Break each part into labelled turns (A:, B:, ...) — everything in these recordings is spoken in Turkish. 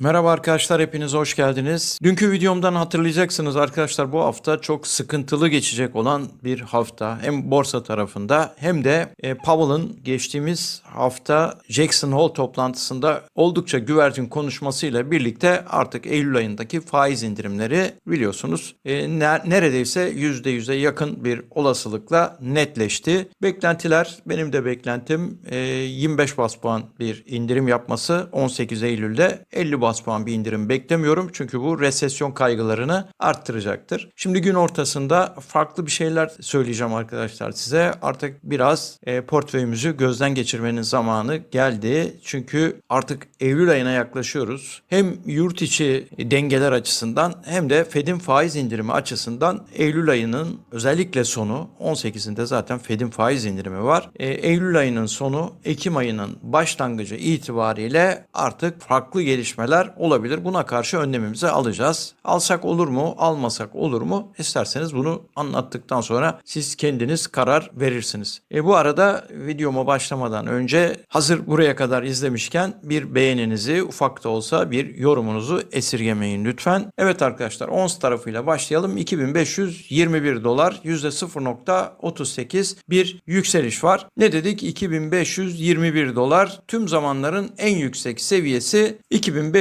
A: Merhaba arkadaşlar hepiniz hoş geldiniz. Dünkü videomdan hatırlayacaksınız arkadaşlar bu hafta çok sıkıntılı geçecek olan bir hafta. Hem borsa tarafında hem de e, Powell'ın geçtiğimiz hafta Jackson Hole toplantısında oldukça güvercin konuşmasıyla birlikte artık Eylül ayındaki faiz indirimleri biliyorsunuz e, ne- neredeyse %100'e yakın bir olasılıkla netleşti. Beklentiler benim de beklentim e, 25 bas puan bir indirim yapması 18 Eylül'de 50 bas puan bir indirim beklemiyorum. Çünkü bu resesyon kaygılarını arttıracaktır. Şimdi gün ortasında farklı bir şeyler söyleyeceğim arkadaşlar size. Artık biraz e, portföyümüzü gözden geçirmenin zamanı geldi. Çünkü artık Eylül ayına yaklaşıyoruz. Hem yurt içi dengeler açısından hem de Fed'in faiz indirimi açısından Eylül ayının özellikle sonu 18'inde zaten Fed'in faiz indirimi var. E, Eylül ayının sonu Ekim ayının başlangıcı itibariyle artık farklı gelişmeler olabilir. Buna karşı önlemimizi alacağız. Alsak olur mu, almasak olur mu? İsterseniz bunu anlattıktan sonra siz kendiniz karar verirsiniz. E, bu arada videoma başlamadan önce hazır buraya kadar izlemişken bir beğeninizi ufak da olsa bir yorumunuzu esirgemeyin lütfen. Evet arkadaşlar ons tarafıyla başlayalım. 2521 dolar %0.38 bir yükseliş var. Ne dedik? 2521 dolar tüm zamanların en yüksek seviyesi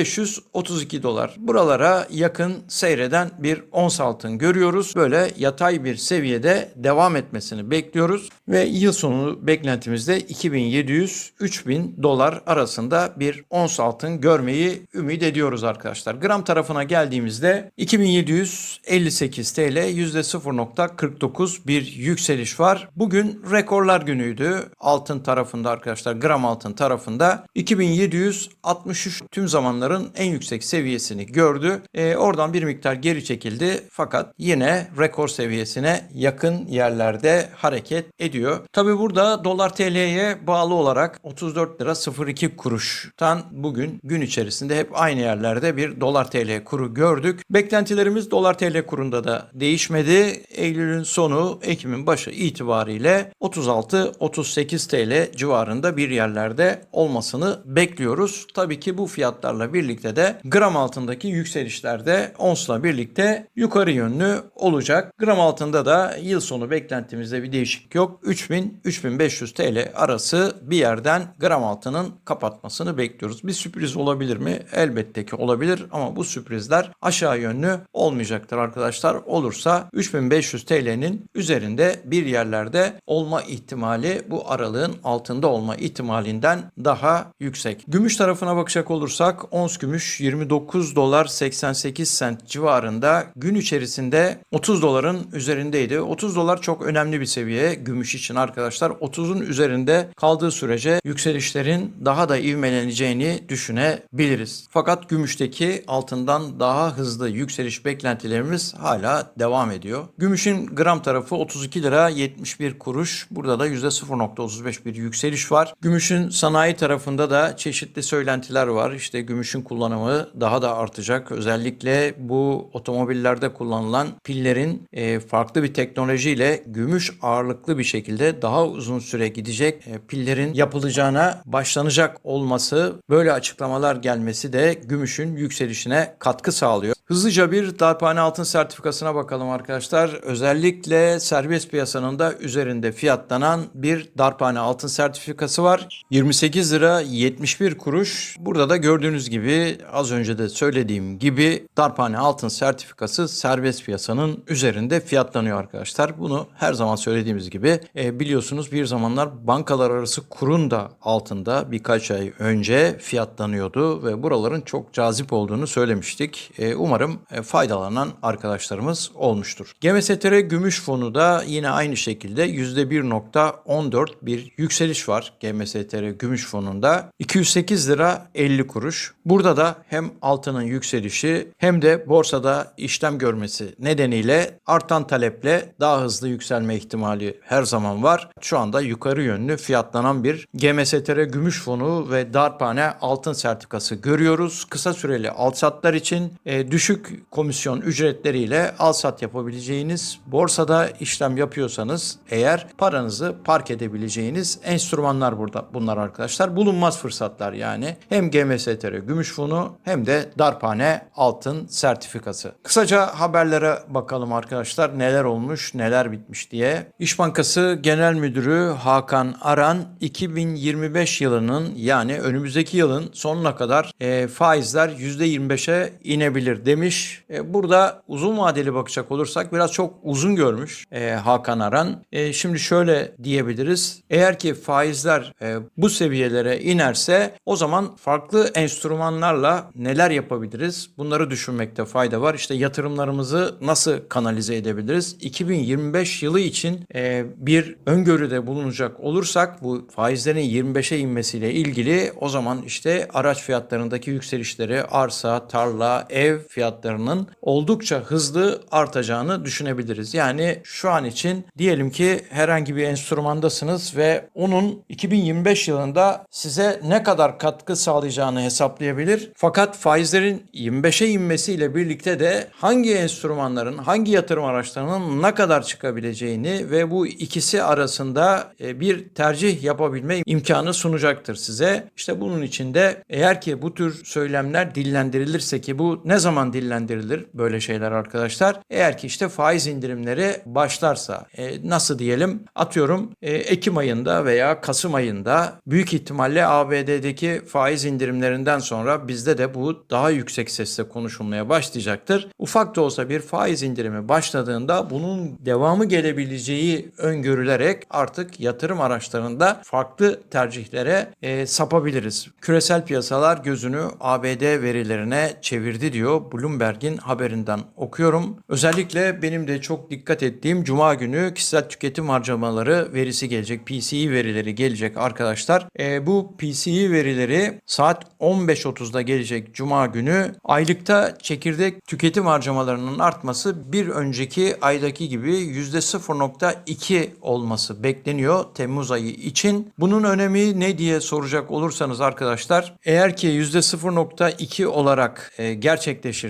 A: 2532 dolar. Buralara yakın seyreden bir ons altın görüyoruz. Böyle yatay bir seviyede devam etmesini bekliyoruz ve yıl sonu beklentimizde 2700-3000 dolar arasında bir ons altın görmeyi ümit ediyoruz arkadaşlar. Gram tarafına geldiğimizde 2758 TL %0.49 bir yükseliş var. Bugün rekorlar günüydü. Altın tarafında arkadaşlar gram altın tarafında 2763 tüm zamanların en yüksek seviyesini gördü. Ee, oradan bir miktar geri çekildi fakat yine rekor seviyesine yakın yerlerde hareket ediyor. Tabi burada dolar TL'ye bağlı olarak 34 lira 02 kuruştan bugün gün içerisinde hep aynı yerlerde bir dolar TL kuru gördük. Beklentilerimiz dolar TL kurunda da değişmedi. Eylül'ün sonu Ekim'in başı itibariyle 36-38 TL civarında bir yerlerde olmasını bekliyoruz. Tabii ki bu fiyatlarla birlikte de gram altındaki yükselişler de onsla birlikte yukarı yönlü olacak. Gram altında da yıl sonu beklentimizde bir değişiklik yok. 3000-3500 TL arası bir yerden gram altının kapatmasını bekliyoruz. Bir sürpriz olabilir mi? Elbette ki olabilir ama bu sürprizler aşağı yönlü olmayacaktır arkadaşlar. Olursa 3500 TL'nin üzerinde bir yerlerde olma ihtimali bu aralığın altında olma ihtimalinden daha yüksek. Gümüş tarafına bakacak olursak ons gümüş 29 dolar 88 sent civarında gün içerisinde 30 doların üzerindeydi. 30 dolar çok önemli bir seviye gümüş için arkadaşlar. 30'un üzerinde kaldığı sürece yükselişlerin daha da ivmeleneceğini düşünebiliriz. Fakat gümüşteki altından daha hızlı yükseliş beklentilerimiz hala devam ediyor. Gümüşün gram tarafı 32 lira 71 kuruş. Burada da %0.35 bir yükseliş var. Gümüşün sanayi tarafında da çeşitli söylentiler var. İşte gümüşün kullanımı daha da artacak. Özellikle bu otomobillerde kullanılan pillerin e, farklı bir teknolojiyle gümüş ağırlıklı bir şekilde daha uzun süre gidecek e, pillerin yapılacağına başlanacak olması böyle açıklamalar gelmesi de gümüşün yükselişine katkı sağlıyor. Hızlıca bir darphane altın sertifikasına bakalım arkadaşlar. Özellikle serbest piyasanın da üzerinde fiyatlanan bir darphane altın sertifikası var. 28 lira 71 kuruş. Burada da gördüğünüz gibi az önce de söylediğim gibi darphane altın sertifikası serbest piyasanın üzerinde fiyatlanıyor arkadaşlar. Bunu her zaman söylediğimiz gibi e, biliyorsunuz bir zamanlar bankalar arası kurun da altında birkaç ay önce fiyatlanıyordu ve buraların çok cazip olduğunu söylemiştik. E, umarım e, faydalanan arkadaşlarımız olmuştur. GMSTR Gümüş Fonu da yine aynı şekilde %1.14 bir yükseliş var GMSTR Gümüş Fonu'nda. 208 lira 50 kuruş. Burada da hem altının yükselişi hem de borsada işlem görmesi nedeniyle artan taleple daha hızlı yükselme ihtimali her zaman var. Şu anda yukarı yönlü fiyatlanan bir GMSTR Gümüş Fonu ve Darphane altın sertifikası görüyoruz. Kısa süreli alsatlar için e, düşük düşük komisyon ücretleriyle al sat yapabileceğiniz, borsada işlem yapıyorsanız eğer paranızı park edebileceğiniz enstrümanlar burada bunlar arkadaşlar. Bulunmaz fırsatlar yani. Hem GMSTR gümüş fonu hem de darphane altın sertifikası. Kısaca haberlere bakalım arkadaşlar. Neler olmuş, neler bitmiş diye. İş Bankası Genel Müdürü Hakan Aran 2025 yılının yani önümüzdeki yılın sonuna kadar e, faizler %25'e inebilir demiş. E, burada uzun vadeli bakacak olursak biraz çok uzun görmüş e, Hakan Aran. E, şimdi şöyle diyebiliriz. Eğer ki faizler e, bu seviyelere inerse o zaman farklı enstrümanlarla neler yapabiliriz? Bunları düşünmekte fayda var. İşte yatırımlarımızı nasıl kanalize edebiliriz? 2025 yılı için e, bir öngörüde bulunacak olursak bu faizlerin 25'e inmesiyle ilgili o zaman işte araç fiyatlarındaki yükselişleri arsa, tarla, ev fiyatlarının oldukça hızlı artacağını düşünebiliriz. Yani şu an için diyelim ki herhangi bir enstrümandasınız ve onun 2025 yılında size ne kadar katkı sağlayacağını hesaplayabilir. Fakat faizlerin 25'e inmesiyle birlikte de hangi enstrümanların, hangi yatırım araçlarının ne kadar çıkabileceğini ve bu ikisi arasında e, bir tercih yapabilme imkanı sunacaktır size. İşte bunun için de eğer ki bu tür söylemler dillendirilirse ki bu ne zaman dillendirilir böyle şeyler arkadaşlar? Eğer ki işte faiz indirimleri başlarsa e, nasıl diyelim atıyorum e, Ekim ayında veya Kasım ayında büyük ihtimalle ABD'deki faiz indirimlerinden sonra bizde de bu daha yüksek sesle konuşulmaya başlayacaktır. Ufak da olsa bir faiz indirimi başladığında bunun devamı gelebileceği öngörülerek artık yatırım araçlarında farklı tercihlere e, sapabiliriz. Küresel piyasalar gözünü ABD verilerine çevirdi diyor Bloomberg'in haberinden okuyorum. Özellikle benim de çok dikkat ettiğim Cuma günü kişisel tüketim harcamaları verisi gelecek. PCE verileri gelecek arkadaşlar. E, bu PCE verileri saat 15.30'da gelecek Cuma günü. Aylıkta çekirdek tüketim harcamalarının artması bir önceki aydaki gibi %0.2 olması bekleniyor Temmuz ayı için. Bunun önemi ne diye soracak olursanız arkadaşlar eğer ki %0.2 olarak e,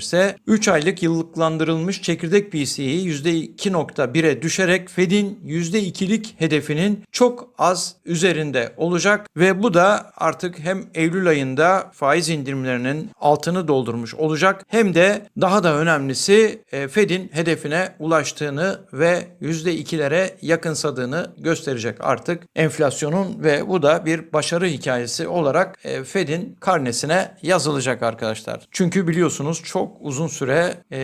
A: gerçekleşirse 3 aylık yıllıklandırılmış çekirdek PCE'yi %2.1'e düşerek Fed'in %2'lik hedefinin çok az üzerinde olacak ve bu da artık hem Eylül ayında faiz indirimlerinin altını doldurmuş olacak hem de daha da önemlisi e, Fed'in hedefine ulaştığını ve %2'lere yakınsadığını gösterecek artık enflasyonun ve bu da bir başarı hikayesi olarak e, Fed'in karnesine yazılacak arkadaşlar. Çünkü biliyorsunuz çok uzun süre e,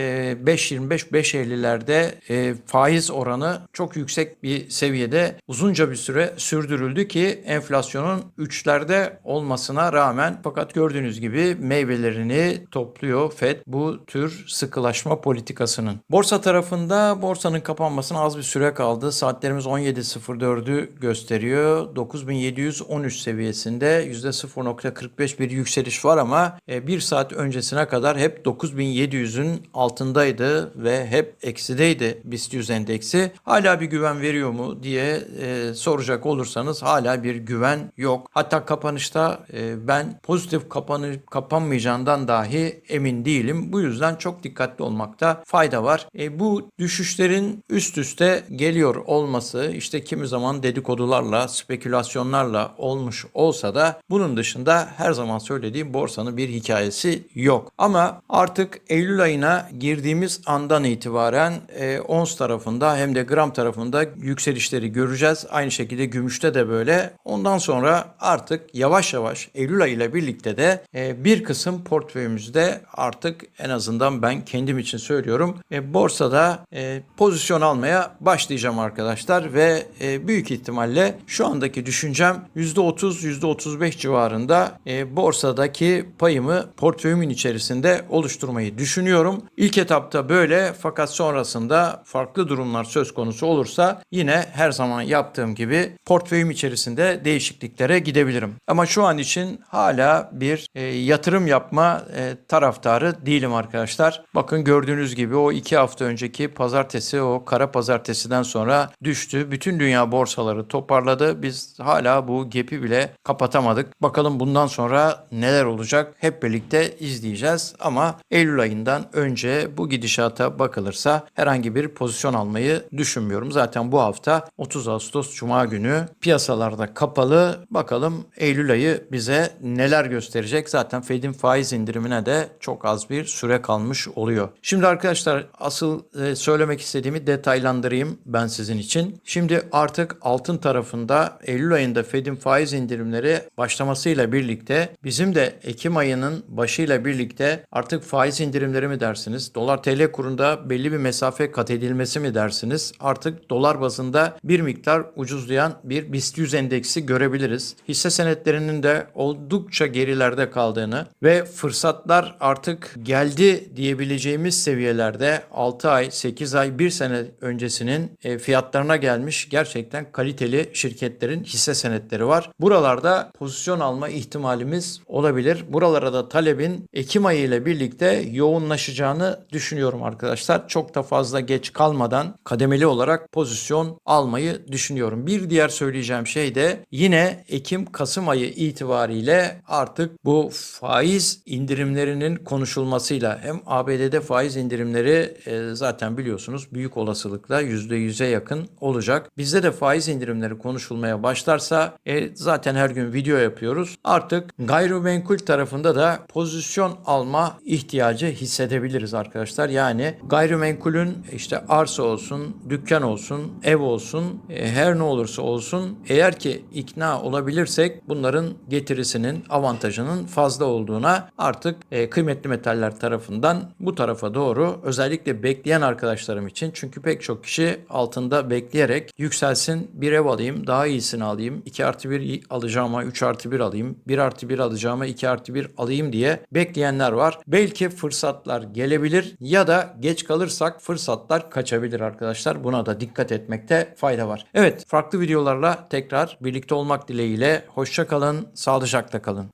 A: 5.25-5.50'lerde e, faiz oranı çok yüksek bir seviyede uzunca bir süre sürdürüldü ki enflasyonun 3'lerde olmasına rağmen fakat gördüğünüz gibi meyvelerini topluyor Fed bu tür sıkılaşma politikasının. Borsa tarafında borsanın kapanmasına az bir süre kaldı. Saatlerimiz 17.04'ü gösteriyor. 9713 seviyesinde %0.45 bir yükseliş var ama e, bir saat öncesine kadar hep 9700'ün altındaydı ve hep eksideydi BIST 100 endeksi. Hala bir güven veriyor mu diye e, soracak olursanız hala bir güven yok. Hatta kapanışta e, ben pozitif kapanı, kapanmayacağından dahi emin değilim. Bu yüzden çok dikkatli olmakta fayda var. E, bu düşüşlerin üst üste geliyor olması işte kimi zaman dedikodularla, spekülasyonlarla olmuş olsa da bunun dışında her zaman söylediğim borsanın bir hikayesi yok. Ama artık Eylül ayına girdiğimiz andan itibaren e, ons tarafında hem de gram tarafında yükselişleri göreceğiz. Aynı şekilde gümüşte de böyle. Ondan sonra artık yavaş yavaş Eylül ayı ile birlikte de e, bir kısım portföyümüzde artık en azından ben kendim için söylüyorum e, borsada e, pozisyon almaya başlayacağım arkadaşlar ve e, büyük ihtimalle şu andaki düşüncem %30 %35 civarında e, borsadaki payımı portföyümün içerisinde oluşturmayı düşünüyorum. İlk etapta böyle fakat sonrasında farklı durumlar söz konusu olursa yine her zaman yaptığım gibi portföyüm içerisinde değişikliklere gidebilirim. Ama şu an için hala bir e, yatırım yapma e, taraftarı değilim arkadaşlar. Bakın gördüğünüz gibi o iki hafta önceki pazartesi o kara pazartesiden sonra düştü. Bütün dünya borsaları toparladı. Biz hala bu gap'i bile kapatamadık. Bakalım bundan sonra neler olacak hep birlikte izleyeceğiz. Ama Eylül ayından önce bu gidişata bakılırsa herhangi bir pozisyon almayı düşünmüyorum. Zaten bu hafta 30 Ağustos Cuma günü piyasalarda kapalı. Bakalım Eylül ayı bize neler gösterecek. Zaten Fed'in faiz indirimine de çok az bir süre kalmış oluyor. Şimdi arkadaşlar asıl e, söylemek istediğimi detaylandırayım ben sizin için. Şimdi artık altın tarafında Eylül ayında Fed'in faiz indirimleri başlamasıyla birlikte bizim de Ekim ayının başıyla birlikte artık faiz indirimleri mi dersiniz? Dolar TL kurunda belli bir mesafe kat edilmesi mi dersiniz? Artık dolar bazında bir miktar ucuzlayan bir BIST 100 endeksi görebiliriz. Hisse senetlerinin de oldukça gerilerde kaldığını ve fırsatlar artık geldi diyebileceğimiz seviyelerde 6 ay, 8 ay, 1 sene öncesinin e, fiyatlarına gelmiş gerçekten kaliteli şirketlerin hisse senetleri var. Buralarda pozisyon alma ihtimalimiz olabilir. Buralara da talebin Ekim ayı ile birlikte yoğunlaşacağını düşünüyorum arkadaşlar. Çok da fazla geç kalmadan kademeli olarak pozisyon almayı düşünüyorum. Bir diğer söyleyeceğim şey de yine Ekim-Kasım ayı itibariyle artık bu faiz indirimlerinin konuşulmasıyla hem ABD'de faiz indirimleri e, zaten biliyorsunuz büyük olasılıkla %100'e yakın olacak. Bizde de faiz indirimleri konuşulmaya başlarsa e, zaten her gün video yapıyoruz. Artık gayrimenkul tarafında da pozisyon alma ihtiyacı hissedebiliriz arkadaşlar. Yani gayrimenkulün işte arsa olsun, dükkan olsun, ev olsun, e, her ne olursa olsun eğer ki ikna olabilirsek bunların getirisinin, avantajının fazla olduğuna artık e, kıymetli metaller tarafından bu tarafa doğru özellikle bekleyen arkadaşlarım için çünkü pek çok kişi altında bekleyerek yükselsin bir ev alayım, daha iyisini alayım, 2 artı 1 alacağıma 3 artı 1 alayım, 1 artı 1 alacağıma 2 artı 1 alayım diye bekleyenler var. Belki fırsatlar gelebilir ya da geç kalırsak fırsatlar kaçabilir arkadaşlar. Buna da dikkat etmekte fayda var. Evet farklı videolarla tekrar birlikte olmak dileğiyle hoşça kalın, sağlıcakla kalın.